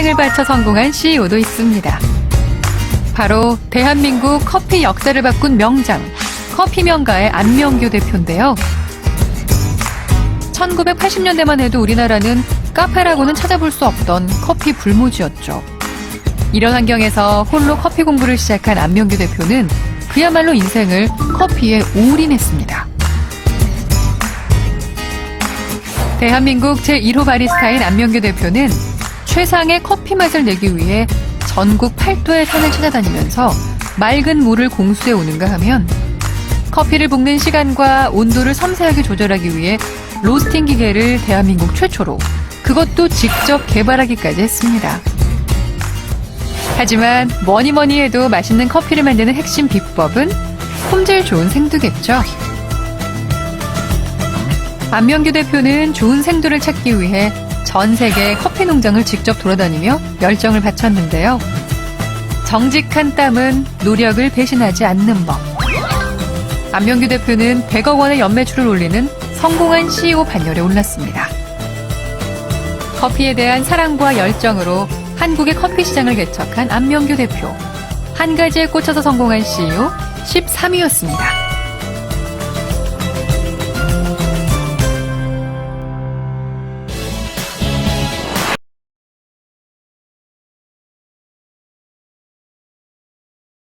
인생을 바쳐 성공한 CEO도 있습니다. 바로 대한민국 커피 역사를 바꾼 명장, 커피 명가의 안명규 대표인데요. 1980년대만 해도 우리나라는 카페라고는 찾아볼 수 없던 커피 불모지였죠. 이런 환경에서 홀로 커피 공부를 시작한 안명규 대표는 그야말로 인생을 커피에 올인했습니다. 대한민국 제1호 바리스타인 안명규 대표는 최상의 커피 맛을 내기 위해 전국 8도의 산을 찾아다니면서 맑은 물을 공수해 오는가 하면 커피를 볶는 시간과 온도를 섬세하게 조절하기 위해 로스팅 기계를 대한민국 최초로 그것도 직접 개발하기까지 했습니다. 하지만 뭐니 뭐니 해도 맛있는 커피를 만드는 핵심 비법은 품질 좋은 생두겠죠. 안명규 대표는 좋은 생두를 찾기 위해 전 세계 커피 농장을 직접 돌아다니며 열정을 바쳤는데요. 정직한 땀은 노력을 배신하지 않는 법. 안명규 대표는 100억 원의 연매출을 올리는 성공한 CEO 반열에 올랐습니다. 커피에 대한 사랑과 열정으로 한국의 커피 시장을 개척한 안명규 대표. 한 가지에 꽂혀서 성공한 CEO 13위였습니다.